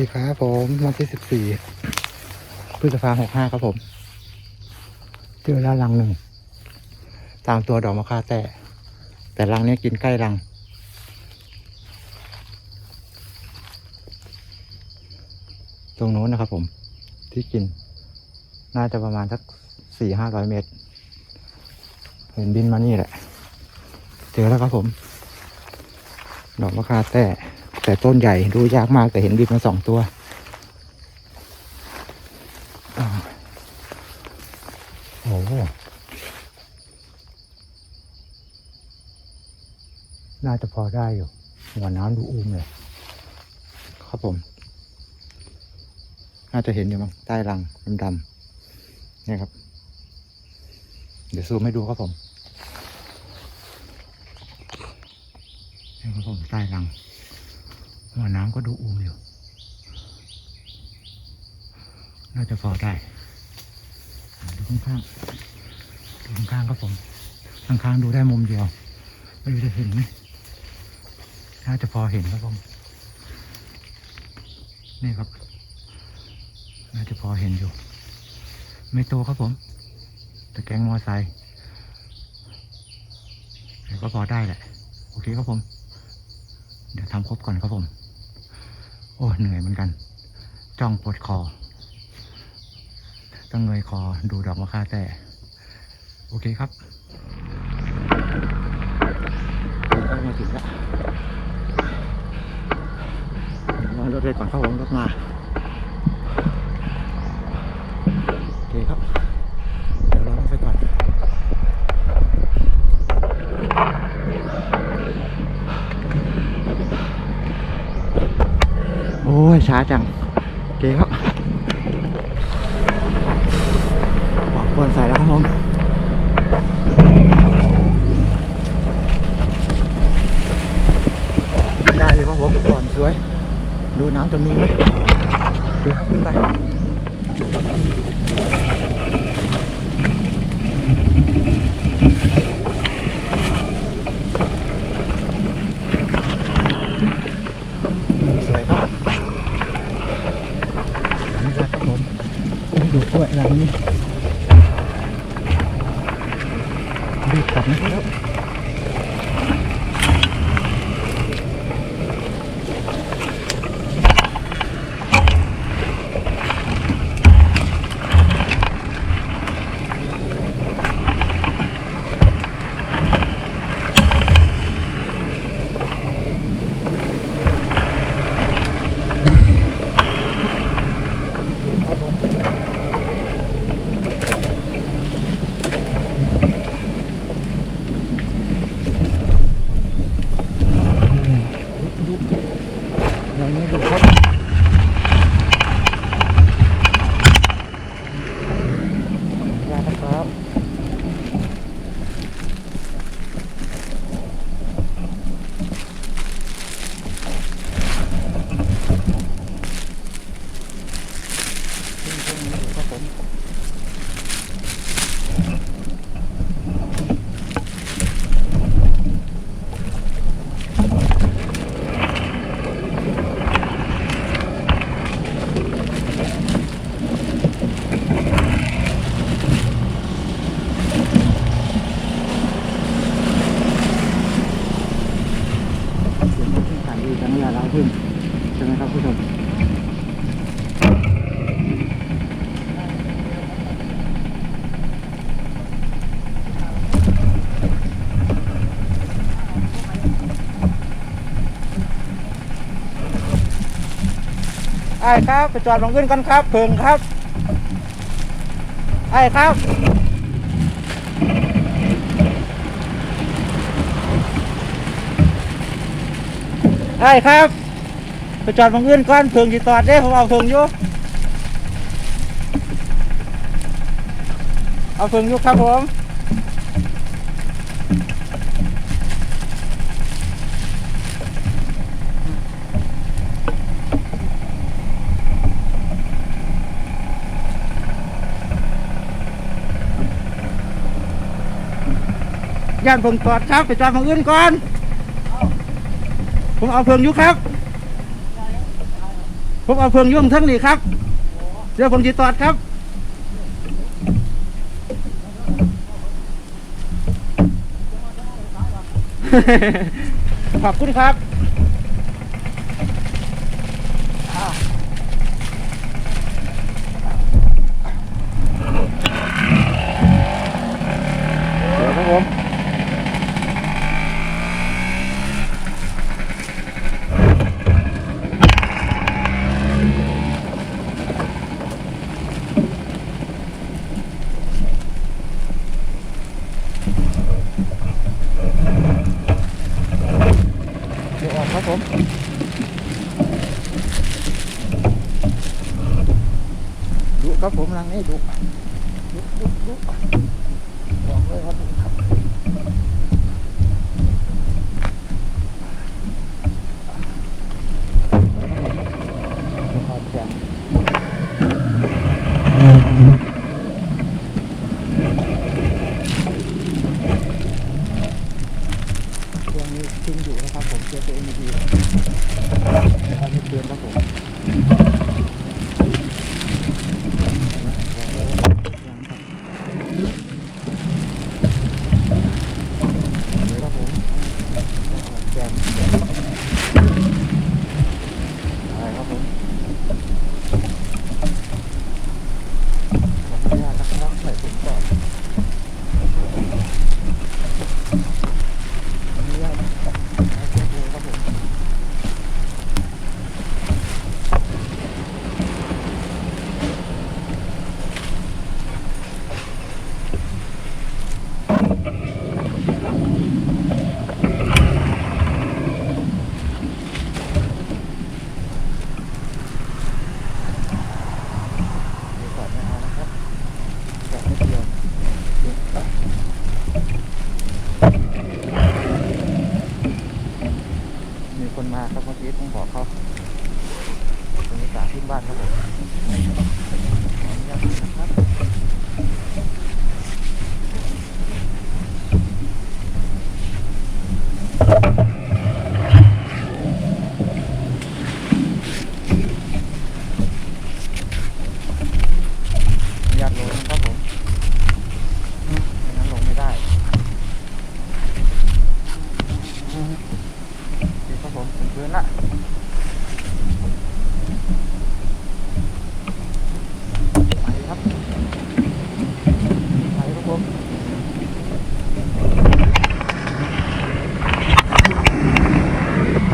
สวัสดีครับผมวันที่สิบสี่พฤษภาหกห้าครับผมเจอแล้วรังหนึ่ง ตามตัวดอกมะค่าแต่ แต่รังนี้กินใกล้รัง ตรงโน้นนะครับผม ที่กิน น่าจะประมาณสักสี่ห้าร้อยเมตร เห็นบินมานี่แหละ เจอแล้วครับผม ดอกมะค่าแต่ แต่ต้นใหญ่ดูยากมากแต่เห็นบินมาสองตัวโอ้โหน่าจะพอได้อยู่หัวน้ำดูอุ้มเลย ครับผม น่าจะเห็นอยู่มั้งใต้รังดำๆเนี่ยครับ เดี๋ยวซูมให้ดูครับผมนี่ครับผมใต้รัง หัวน้ำก็ดูอุ้มอยู่ น่าจะพอได้อ่าดูข้างๆดูข้างๆครับผมข้างๆดูได้มุมเดียวไม่รู้จะเห็นไหมน่าจะพอเห็นครับผมนี่ครับ น่าจะพอเห็นอยู่ ไม่โตครับผม แต่แกงมอไซค์ก็พอได้แหละ โอเคครับผม เดี๋ยวทำครบก่อนครับผม อ้เหนื่อยเหมือนกัน จ้องปวดคอ ต้องเงยคอดูดอกมะค่าแต่ โอเคครับมาถึงแล้วรอรถเลยก่อนครับผมรถมา โอเคครับ เดี๋ยวรอรถไปก่อน โอ้ย ช้าจังโอเคครับปอกควรใส่แล้วครับผมได้เลยครับผมก่อนสวย ดูน้ำจะมีไหมดูครับขึ้นไปสวยครับนี่ครับผม ดูกล้วยหลังนี้รีบกลับนะครับ อย่างนี้ดูครับยาครับขึ้นตรงนี้ดูครับผม เสียงขึ้นขายดีจังเลยเราขึ้นใช่ไหมครับผู้ชมไอ้ครับ ไปจอดลงขึ้นกันครับเพิงครับไอ้ครับไอ้ครับ ไปจอดบางอื่นก่อนเพิงจีตอดเด้ผมเอาเพิงอยู่เอาเพิงอยู่ครับผม ย่านเพิงตอดครับไปจอดบางอื่นก่อน ผมเอาเพิงอยู่ครับ ผมเอาเพิงยุ่งทั้งนี่ครับ เดี๋ยวผมจะตอดครับขอบคุณครับเดี๋ยวครับผม เดี๋ยวออกครับผมังนี้ดุดุดุดุบอกเลยครับครับขอบคุณช่วงนี้ทิ้งอยู่นะครับผมเจอตัวเองดีนะครับไม่เตือนครับผม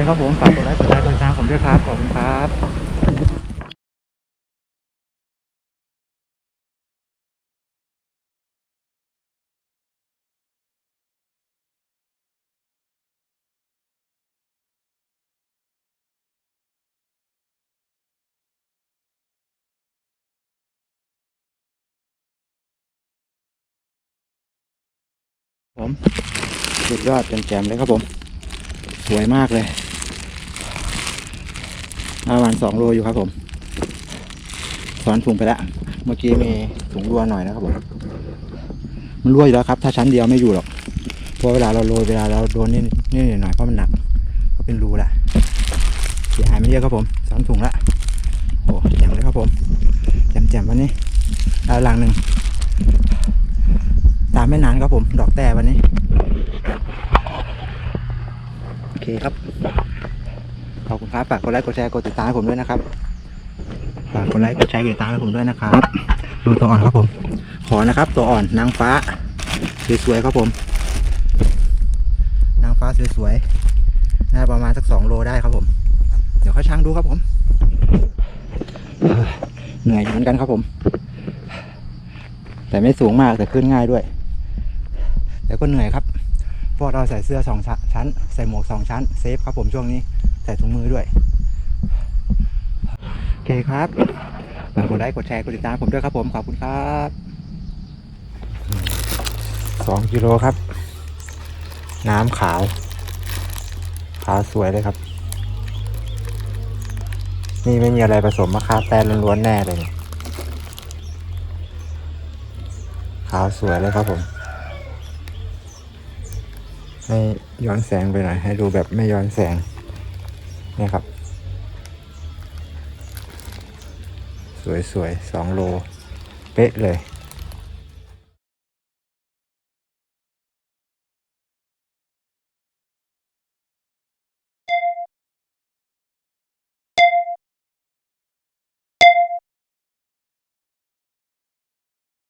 ไปครับผมฝากกดไลค์กดไลค์กดติดตามผมด้วยครับขอบคุณครับผมสุดยอดแจ่มๆเลยครับผม สวยมากเลย ประมาณสองโลอยู่ครับผมสอนถุงไปแล้วเมื่อกี้มีถุงรั่วหน่อยนะครับผมมันรั่วอยู่แล้วครับ ถ้าชั้นเดียวไม่อยู่หรอกเพราะเวลาเราโรยเวลาเราโดนนี่นี่หน่อยเพราะมันหนัก ก็เป็นรูละเสียหายไม่เยอะครับผมสอนถุงละโอ้แจ่มเลยครับผมแจ่มๆวันนี้ได้ลังหนึ่งตามไม่นานครับผม ดอกแต่วันนี้ โอเคครับ ขอบคุณครับฝากกดไลค์กดแชร์กดติดตามให้ผมด้วยนะครับฝากกดไลค์กดแชร์กดติดตามให้ผมด้วยนะครับ ดูตัวอ่อนครับผม ขอนะครับ ตัวอ่อนนางฟ้าสวยๆครับผม นางฟ้าสวยๆน่าประมาณสักสองโลได้ครับผม เดี๋ยวค่อยช่างดูครับผมเหนื่อยเหมือนกันครับผม แต่ไม่สูงมากแต่ขึ้นง่ายด้วย แต่ก็เหนื่อยครับเพราะเราใส่เสื้อสองชั้น ใส่หมวกสองชั้น เซฟครับผมช่วงนี้ ส่ถุงมือด้วย โอเคครับฝากกดไลค์กดแชร์กดติดตามผมด้วยครับผมขอบคุณครับสองกิโลครับ น้ำขาว ขาวสวยเลยครับ นี่ไม่มีอะไรผสมมะขามแปรล้วนๆแน่เลยเนี่ยขาวสวยเลยครับผม ให้ย้อนแสงไปหน่อย ให้ดูแบบไม่ย้อนแสง นี่ครับ สวยๆสองโล เป๊ะเลย